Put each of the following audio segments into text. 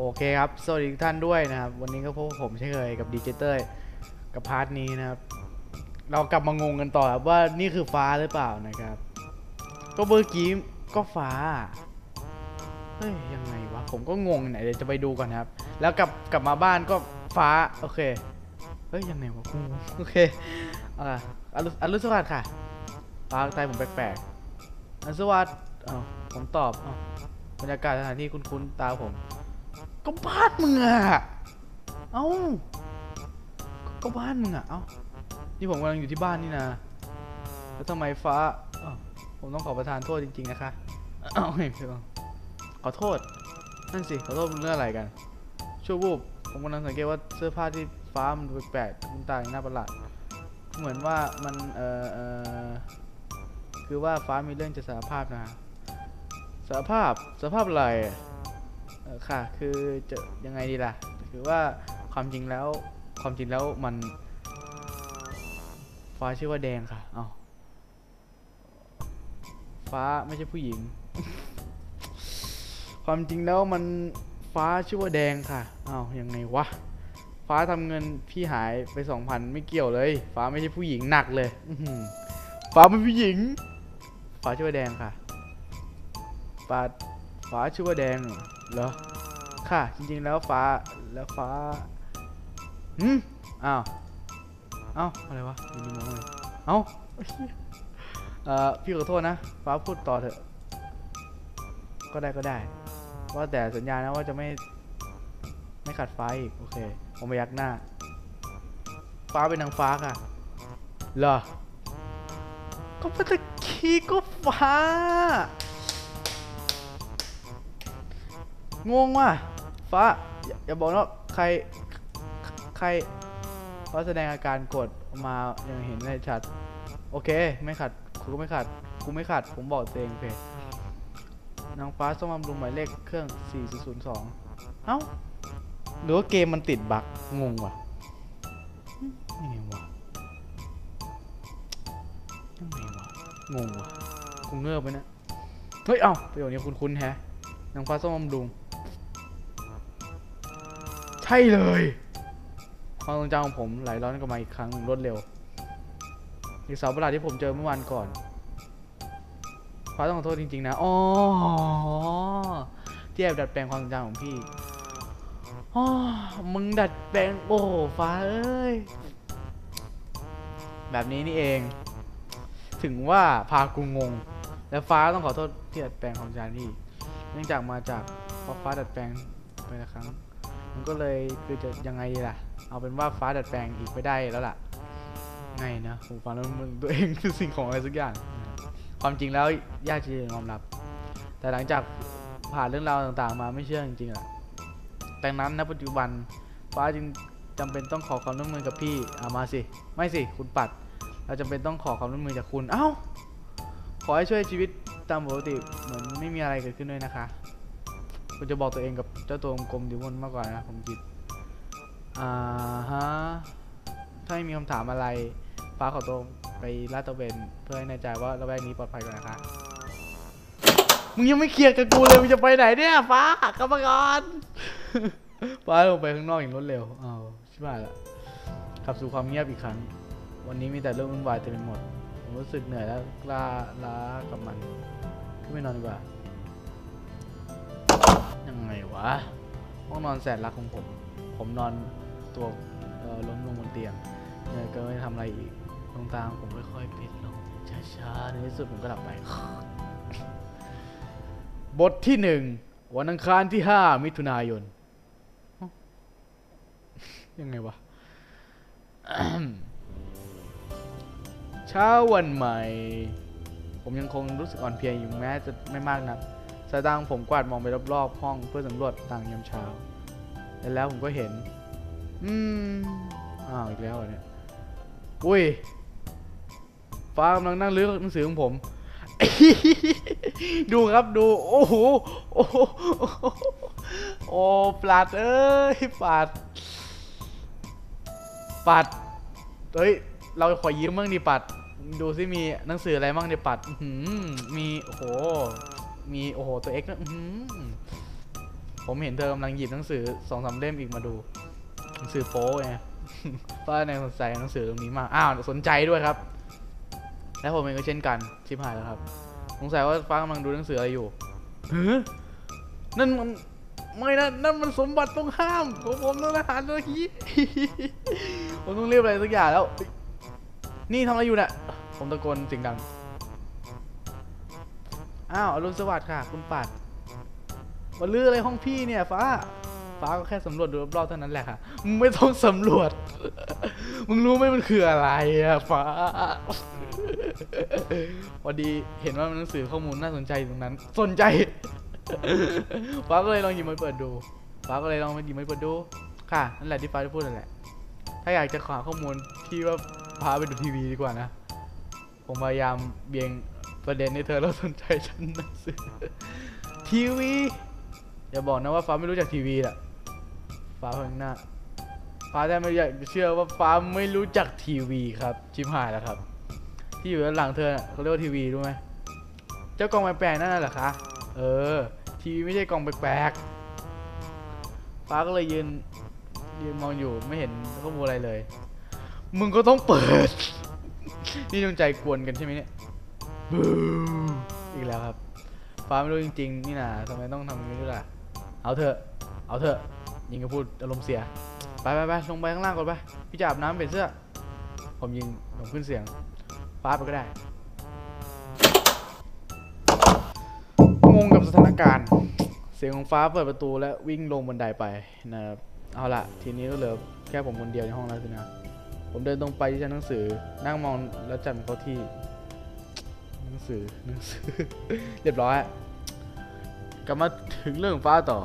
โอเคครับ สวัสดีทุกท่านด้วยนะครับ วันนี้ก็พบกับผมเช่นเคยกับดีเจเต้ยกับพาร์ทนี้นะครับ เรากลับมางงกันต่อครับว่านี่คือฟ้าหรือเปล่านะครับ ก็เมื่อกี้ก็ฟ้า เฮ้ยยังไงวะ ผมก็งงไหนเดี๋ยวจะไปดูก่อนครับ แล้วกลับกลับมาบ้านก็ฟ้า โอเค เฮ้ยยังไงวะกูโอเคอ่าอรุอรุสวัสดิ์ค่ะฟ้าใต้ผมแปลกๆอรุสวัสดิ์อ้าวผมตอบอ้าวบรรยากาศสถานที่คุ้นๆตาผม ก็บ้านมึงอะเอ้า ก็บ้านมึงอะเอ้า นี่ผมกำลังอยู่ที่บ้านนี่นะ แล้วทำไมฟ้าผมต้องขอประทานโทษจริงๆนะคะเอาเฮ้ยพี่บังขอโทษ นั่นสิ ขอโทษเรื่องอะไรกัน ชั่ววูบ ผมกำลังสังเกตว่าเสื้อผ้าที่ฟ้ามันแปลกๆมันต่างหน้าประหลาด เหมือนว่ามัน เอ่อเอ่อคือว่าฟ้ามีเรื่องจะสารภาพนะ สารภาพ สารภาพอะไร เออค่ะ คือจะยังไงดีล่ะ คือว่าความจริงแล้วความจริงแล้วมันฟ้าชื่อว่าแดงค่ะ เอาฟ้าไม่ใช่ผู้หญิง ความจริงแล้วมันฟ้าชื่อว่าแดงค่ะ เอายังไงวะ ฟ้าทำเงินพี่หายไปสองพันไม่เกี่ยวเลย ฟ้าไม่ใช่ผู้หญิงหนักเลยอืฟ้าเป็นผู้หญิง ฟ้าชื่อว่าแดงค่ะ ฟ้าฟ้าชื่อว่าแดง เหรอ ค่ะ จริงๆแล้วฟ้า แล้วฟ้าหืมอ้าว เอ้า อะไรวะอยู่ดีมองเลยเอ้าเอ่อ พี่ขอโทษนะ ฟ้าพูดต่อเถอะ ก็ได้ก็ได้ ว่าแต่สัญญานะว่าจะไม่ ไม่ขัดฟ้าอีก โอเค ผมไปยักหน้า ฟ้าเป็นนางฟ้าค่ะ เหรอ ก็เมื่อตะกี้ก็ฟ้า งงว่ะฟ้าอย่าอย่าบอกนะว่าใครใครฟ้าแสดงอาการกรธออกมาย่างเห็นได้ชัด โอเค ไม่ขัดกูไม่ขัดกูไม่ขัด ผมบอกตัวเองโอเคนางฟ้าส้มบำรุงหมายเลขเครื่อง 4002 เอ้า หรือว่าเกมมันติดบั๊กงงว่ะยังไงวะยังไงวะงงว่ะกูเงือบไปนะเฮ้ย เอ้าประโยคนี้คุ้นๆแฮะนางฟ้าส้มบำรุง ใช่เลย ความทรงจำของผมไหลร้อนกลับมาอีกครั้งหนึ่งรวดเร็วอีกเสาประหลาดที่ผมเจอเมื่อวันก่อนฟ้าต้องขอโทษจริง ๆ นะ อ๋อ ที่แอบดัดแปลงความทรงจำของพี่ อ๋อ มึงดัดแปลง โอ้ฟ้าเอ้ย แบบนี้นี่เอง ถึงว่าพากูงง และฟ้าต้องขอโทษที่ดัดแปลงความจำพี่ เนื่องจากมาจากพราะฟ้าดัดแปลงไปละครั้ง มันก็เลยคือจะยังไงดีล่ะ เอาเป็นว่าฟ้าดัดแปลงอีกไม่ได้แล้วล่ะไงนะผมฟังแล้วมันตัวเองคือสิ่งของอะไรสักอย่าง ความจริงแล้วยากที่จะยอมรับ แต่หลังจากผ่านเรื่องราวต่างๆ มาไม่เชื่อจริงๆอะดังนั้นณปัจจุบันฟ้าจึงจำเป็นต้องขอความร่วมมือกับพี่เอามาสิ ไม่สิ คุณปัด เราจำเป็นต้องขอความร่วมมือจากคุณ เอ้า ขอให้ช่วยชีวิตตามปกติเหมือนไม่มีอะไรเกิดขึ้นด้วยนะคะ คุณจะบอกตัวเองกับเจ้าตัวกลมๆอยู่บนมากกว่านะผมคิด อ่าฮะ ถ้าไม่มีคำถามอะไร ฟ้าขอตัวไปลาดตระเวนเพื่อให้แน่ใจว่าระแวกนี้ปลอดภัยก่อนนะคะ มึงยังไม่เคลียร์กับกูเลย มึงจะไปไหนเนี่ย ฟ้ากลับมาก่อนฟ้าลงไปข้างนอกอย่างรวดเร็วอ้าวชิบหายละกลับสู่ความเงียบอีกครั้ง วันนี้มีแต่เรื่องวุ่นวายเต็มไปหมด ผมรู้สึกเหนื่อยแล้วกล้าล้ากับมันขึ้นไปนอนดีกว่า ยังไงวะห้องนอนแสนรักของผม ผมนอนตัวล้มลงบนเตียงเหนื่อยเก็ไม่ทำอะไรอีกดวงตางผมค่อยๆปิดลงช้าๆในที่สุดผมก็หลับไป บทที่หนึ่งวันอังคารที่ห้ามิถุนายน ยังไงวะเช้าวันใหม่ ผมยังคงรู้สึกอ่อนเพลียอยู่แม้จะไม่มากนัก สายตาของผมกวาดมองไปรอบๆห้องเพื่อสำรวจต่างยามเช้า และแล้วผมก็เห็น อืม อ้าวอีกแล้วเหรอเนี่ย อุ้ย ฟ้ากำลังนั่งเลือกหนังสือของผม ดูครับดู โอ้โห โอ้โหโอ้ปลัดเอ้ยปลัดปัด เฮ้ย เราขอยืมบ้างดิปัด ดูซิมีหนังสืออะไรบ้างดิปัด มี โอ้โห มีโอ้โหตัวเอ็กนะอื้อหือผมเห็นเธอกำลังหยิบหนังสือสองสามเล่มอีกมาดู หนังสือโป๊ไงป้าในสนใจหนังสือตรงนี้มากอ้าวสนใจด้วยครับ และผมเองก็เช่นกันชิบหายแล้วครับสงสัยว่าฟ้ากำลังดูหนังสืออะไรอยู่เฮ้นั่นมันไม่นะนั่นมันสมบัติต้องห้ามผมผมต้องทหารตัวนี้ผมต้องเรียกอะไรสักอย่างแล้ว นี่ทำอะไรอยู่เนี่ยผมตะโกนเสียงดัง อ้าวอรุณสวัสดิ์ค่ะ คุณปัดมาลื้ออะไรห้องพี่เนี่ยฟ้า ฟ้าก็แค่สำรวจดูรอบๆเท่านั้นแหละค่ะมึงไม่ต้องสำรวจ มึงรู้ไหมมันคืออะไรอะฟ้าพอดีเห็นว่ามันหนังสือข้อมูลน่าสนใจตรงนั้น สนใจ ฟ้าก็เลยลองหยิบมาเปิดดู ฟ้าก็เลยลองมาหยิบมาเปิดดู ค่ะนั่นแหละที่ฟ้าจะพูดนั่นแหละ ถ้าอยากจะขอข้อมูลพี่ว่าพาไปดูทีวีดีกว่านะ ผมพยายามเบี่ยง ประเด็นให้เธอแล้วสนใจฉันหนังสือทีวีอย่าบอกนะว่าฟ้าไม่รู้จักทีวีแหละฟ้าเพิ่งหน้าฟ้าแทบไม่อยากเชื่อว่าฟ้าไม่รู้จักทีวีครับชิบหายแล้วครับ ที่อยู่ด้านหลังเธอเขาเรียกว่าทีวีรู้ไหมเจ้ากล่องแปลกๆนั่นน่ะหรอคะเออ ทีวีไม่ใช่กล่องแปลกๆฟ้าก็เลยยืนยืนมองอยู่ไม่เห็นข้อมูลอะไรเลย มึงก็ต้องเปิด นี่จงใจกวนกันใช่ไหมเนี่ย บูอีกแล้วครับ ฟ้าไม่รู้จริง ๆ นี่นะทำไมต้องทำอย่างนี้ด้วยล่ะ เอาเถอะ เอาเถอะ ยิงก็พูดอารมณ์เสีย ไปไปไปลงไปข้างล่างก่อนไป พี่จะอาบน้ำเปลี่ยนเสื้อ ผมยิงผมขึ้นเสียง ฟ้าไปก็ได้ งงกับสถานการณ์ เสียงของฟ้าเปิดประตูและวิ่งลงบันไดไปนะครับ เอาละทีนี้ก็เหลือแค่ผมคนเดียวในห้องแล้วสินะ ผมเดินตรงไปที่ชั้นหนังสือ นั่งมองแล้วจัดเขาที่ งสือหนังสือเรียบร้อยกลับมาถึงเรื่องฟ้าต่อ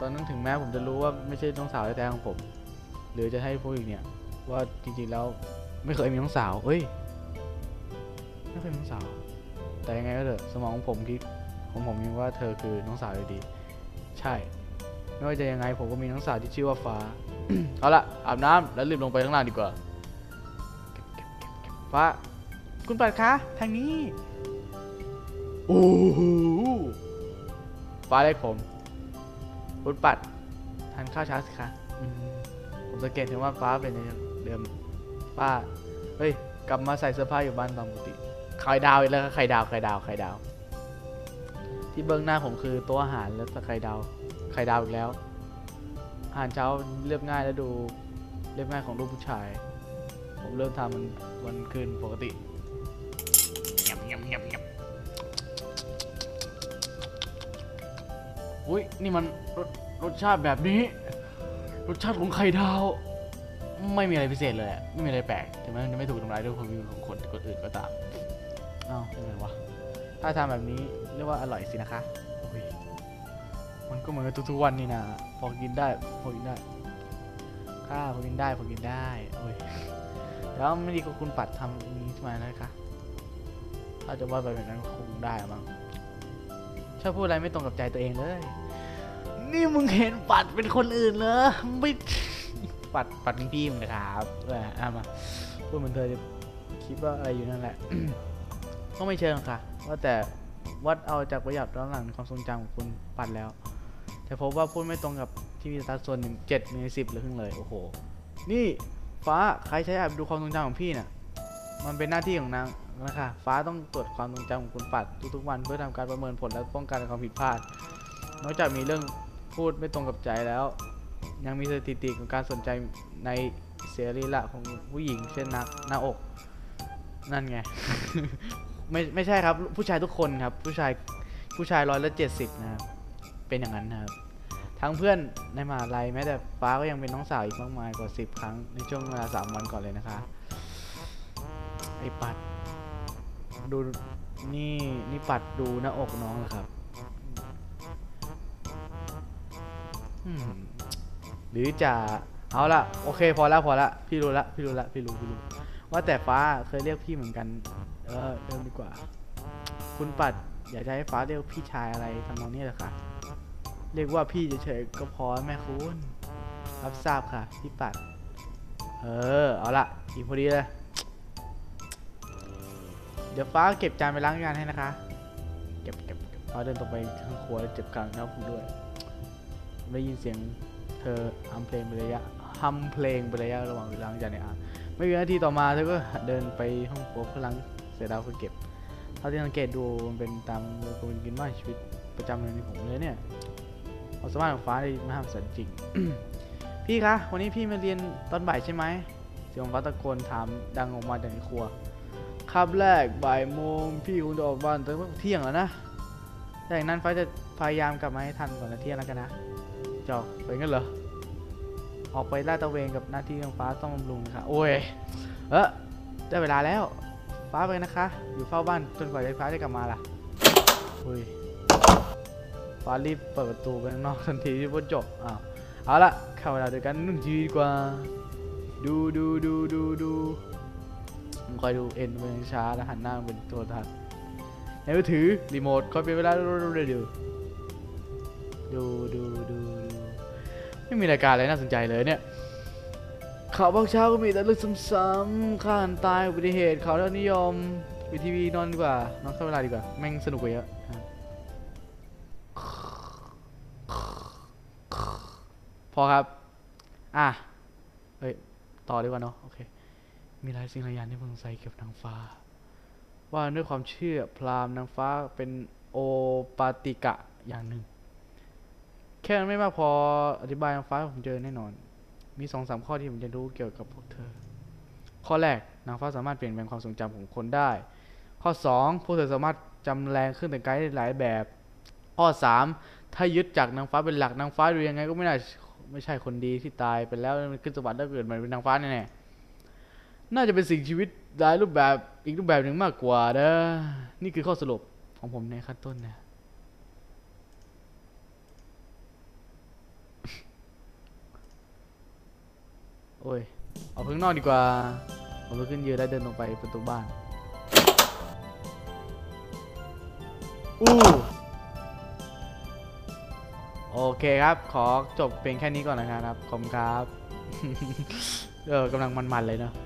ตอนนั้นถึงแม้ผมจะรู้ว่าไม่ใช่น้องสาวแท้ๆของผม หรือจะให้พูดอีกเนี่ย ว่าจริงๆแล้วไม่เคยมีน้องสาว เอ้ย ไม่เคยมีน้องสาว แต่ยังไงก็เถอะสมองของผมคิดของผมยังว่าเธอคือน้องสาวอยู่ดี ใช่ ไม่ว่าจะยังไงผมก็มีน้องสาวที่ชื่อว่าฟ้า เอาละอาบน้ำแล้วรีบลงไปข้างล่างดีกว่า ฟ้า คุณปัดคะ ทางนี้ โอ้โหฟ้าเรียกผมคุณปัดทานข้าวเช้าสิคะอืมผมสังเกตเห็นว่าฟ้าเป็นอย่างเดิมป้า เฮ้ย กลับมาใส่เสื้อผ้าอยู่บ้านตามปกติไข่ดาวอีกแล้วครับไข่ดาวไข่ดาวไข่ดาว ที่เบื้องหน้าผมคือโต๊ะอาหารแล้วก็ไข่ดาวไข่ดาวอีกแล้ว อาหารเช้าเรียบง่ายและดูเรียบง่ายของลูกผู้ชาย ผมเริ่มทำมันวันคืนปกติ อุ้ยนี่มันรสรสชาติแบบนี้ รสชาติของไข่ดาว ไม่มีอะไรพิเศษเลยอะไม่มีอะไรแปลกถึงแม้จะไม่ถูกทำร้ายด้วยความคิของคนคนอื่นก็ตามเอ้าเป็นไงวะถ้าทำแบบนี้เรียกว่าอร่อยสินะคะอุ้ยมันก็เหมือนกับทุกๆวันนี่นะพอกินได้พอกินได้ข้าพอกินได้พอกินได้โอ้ยแล้วไม่ดีก็คุณปัดทำนี้ขึ้นมนะคะถ้าจะว่าไปแบบนั้นคงได้มั้ง ชอบพูดอะไรไม่ตรงกับใจตัวเองเลย นี่มึงเห็นปัดเป็นคนอื่นเหรอไม่ปัดปัดเป็นพี่มึงนะครับเออเอามาพูดเหมือนเธอจะคิดว่าอะไรอยู่นั่นแหละก็ไม่เชิงค่ะ ว่าแต่วัดเอาจากประหยัดย้อนหลังในความทรงจำของคุณปัดแล้ว แต่พบว่าพูดไม่ตรงกับที่มีสตาร์ทส่วนหนึ่งเจ็ดในสิบหรือครึ่งเลย โอ้โห นี่ฟ้าใครใช้แอปดูความทรงจำของพี่น่ะ มันเป็นหน้าที่ของนางนะคะฟ้าต้องตรวจความทรงจำของคุณปัดทุกๆวันเพื่อทำการประเมินผลและป้องกันความผิดพลาด นอกจากมีเรื่องพูดไม่ตรงกับใจแล้ว ยังมีสถิติของการสนใจในเสรีละของผู้หญิง เช่นนักหน้าอก นั่นไง ไม่ไม่ใช่ครับ ผู้ชายทุกคนครับ ผู้ชายผู้ชายร้อยละเจ็ดสิบนะครับ เป็นอย่างนั้นนะครับ ทั้งเพื่อนในมหาลัยแม้แต่ฟ้าก็ยังเป็นน้องสาวอีกมากมายกว่าสิบครั้งในช่วงเวลาสามวันก่อนเลยนะคะ อ้ปัด ดูนี่นี่ปัดดูหน้าอกน้องเหรอครับหรือจะเอาละโอเค พอละพอละพี่รู้ละพี่รู้ละพี่รู้พี่รู้ว่าแต่ฟ้าเคยเรียกพี่เหมือนกัน เออเริ่มดีกว่า คุณปัด อยากจะให้ฟ้าเรียกพี่ชายอะไรทำนองนี้เหรอคะเรียกว่าพี่เฉยๆก็พอแม่คุณรับทราบค่ะ พี่ปัด เออ เอาละอีกพอดีเลย เดี๋ยวฟ้าเก็บจานไปล้างจานให้นะคะเก็บเก็บเก็บฟ้าเดินตรงไปข้างครัวแล้วเจ็บกลางหน้าผมด้วย ได้ยินเสียงเธอฮัมเพลงเป็นระยะฮัมเพลงเป็นระยะระหว่างเวลางจากในอ่านไม่กี่นาทีต่อมาเธอก็เดินไปห้องครัวเพื่อล้างเศษดาวเพื่อเก็บเท่าที่สังเกตดูมันเป็นตามกระบวนการบ้านชีวิตประจำเลยในผมเลยเนี่ยความสามารถของฟ้าได้มหัศจรรย์จริงพี่คะวันนี้พี่มาเรียนตอนบ่ายใช่ไหมเสียงฟ้าตะโกนถามดังออกมาจากในครัว คาบแรกบ่ายโมงพี่คงจะออกบ้านตั้งแต่เที่ยงแล้วนะจากนั้นฟ้าจะพยายามกลับมาให้ทันก่อนนะเที่ยงแล้วกันนะจอกไปงั้นเหรอออกไปลาดตะเวนกับหน้าที่ของฟ้าต้องบำรุงนะคะโอ้ยเออได้เวลาแล้ว ฟ้าไปนะคะ อยู่เฝ้าบ้านจนกว่าฟ้าจะกลับมาล่ะเฮ้ยฟ้ารีบเปิดประตูไปข้างนอกทันทีที่พูดจบอ้าวเอาละเข้าเวลาเด้วกันนึ่งทีดีกว่า ดูดูดูดูดู ผมคอยดูเอ็นเป็นช้าแล้วหันหน้าเป็นโทรทัศน์ในมือถือรีโมทคอยเป็นเวลาดูดูดูดูดูไม่มีรายการอะไรน่าสนใจเลยเนี่ยข่าวบางเช้าก็มีแต่เรื่องซ้ำๆฆ่ากันตายอุบัติเหตุข่าวยอดนิยมวิทีวีนอนดีกว่านอนเข้าเวลาดีกว่าแม่งสนุกกว่าเยอะพอครับ อะ เฮ้ย ต่อดีกว่าเนาะ โอเค มีหลายสิ่งหลายอย่างที่ผมสงสัยเกี่ยวกับนางฟ้า ว่าด้วยความเชื่อพราหมณ์นางฟ้าเป็นโอปาติกะอย่างหนึ่ง แค่นั้นไม่มากพออธิบายนางฟ้าผมเจอแน่นอน มีสองสามข้อที่ผมจะรู้เกี่ยวกับพวกเธอ ข้อแรกนางฟ้าสามารถเปลี่ยนแปลงความทรงจำของคนได้ ข้อสองพวกเธอสามารถจำแรงขึ้นแต่งกายได้หลายแบบ ข้อสามถ้ายึดจากนางฟ้าเป็นหลักนางฟ้าดูยังไงก็ไม่น่าไม่ใช่คนดีที่ตายไปแล้วมันขึ้นสวรรค์แล้วเกิดมาเป็นนางฟ้าแน่ๆ น่าจะเป็นสิ่งชีวิตหลายรูปแบบอีกรูปแบบหนึ่งมากกว่าเด้อนี่คือข้อสรุปของผมในขั้นต้นนะโอ้ยออกข้างนอกดีกว่า ผมลุกขึ้นยืนแล้วเดินลงไปประตูบ้าน อู้โอเคครับ ขอจบเพียงแค่นี้ก่อนนะครับ ขอบคุณครับ เออกำลังมันๆเลยเนาะ